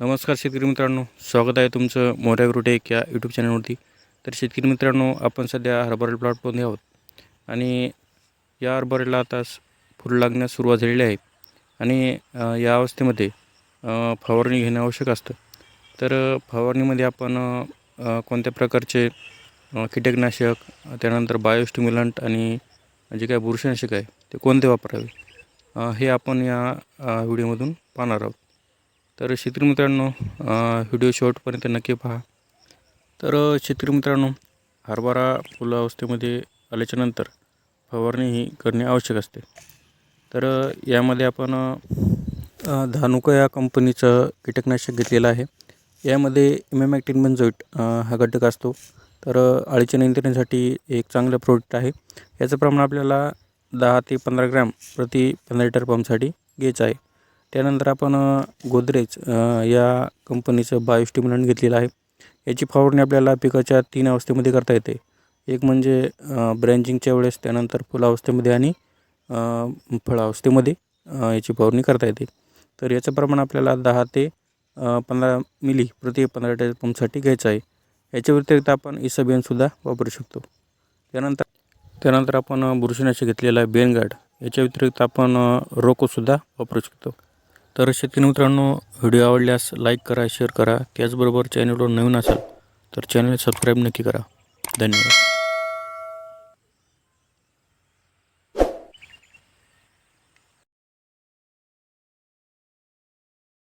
नमस्कार शेतकरी मित्रांनो स्वागत आहे तुमचं मोऱ्या ग्रुटेक या यूट्यूब चॅनलवरती तर शेतकरी मित्रांनो आपण सध्या हरभरा प्लॉटमध्ये आहोत. आणि या हरभऱ्याला आता फुलं लागण्यास सुरुवात झालेली आहे. आणि या अवस्थेमध्ये फवारणी घेणं आवश्यक असतं. तर फवारणीमध्ये आपण कोणत्या प्रकारचे कीटकनाशक त्यानंतर बायोस्टिम्युलंट आणि जे काय बुरशीनाशक आहे ते कोणते वापरावे? हे आपण या व्हिडिओमधून पाहणार आहोत. तर शेतकरी मित्रांनो व्हिडिओ शेवटपर्यंत नक्की पहा. तर शेतकरी मित्रांनो हरभरा फुला अवस्थेमध्ये आल्याच्यानंतर फवारणी ही करणे आवश्यक असते. तर यामध्ये आपण धानुका या कंपनीचं कीटकनाशक घेतलेलं आहे. यामध्ये इमॅमॅक्टिन बेंझोइट हा घटक असतो. तर अळीच्या नियंत्रणासाठी एक चांगलं प्रोडक्ट आहे. याचं प्रमाण आपल्याला दहा ते पंधरा ग्रॅम प्रति पंधरा लिटर पंपसाठी घ्यायचं आहे. त्यानंतर आपण गोदरेज या कंपनीचं बायोस्टिम्युलंट घेतलेलं आहे. याची फवारणी आपल्याला पिकाच्या तीन अवस्थेमध्ये करता येते. एक म्हणजे ब्रँचिंगच्या वेळेस त्यानंतर फुलावस्थेमध्ये आणि फळावस्थेमध्ये याची फवारणी करता येते. तर याचं प्रमाण आपल्याला दहा ते पंधरा मिली प्रति पंधरा लिटर पंपसाठी घ्यायचं आहे. याच्या व्यतिरिक्त आपण इसबियनसुद्धा वापरू शकतो. त्यानंतर त्यानंतर आपण बुरशीनाशक घेतलेलं आहे बेनगार्ड. याच्या व्यतिरिक्त आपण रोकोसुद्धा वापरू शकतो. तर शेतकरी मित्रांनो व्हिडिओ आवडल्यास लाईक करा शेअर करा. त्याचबरोबर चॅनलवर नवीन असाल तर चॅनल सबस्क्राईब नक्की करा. धन्यवाद.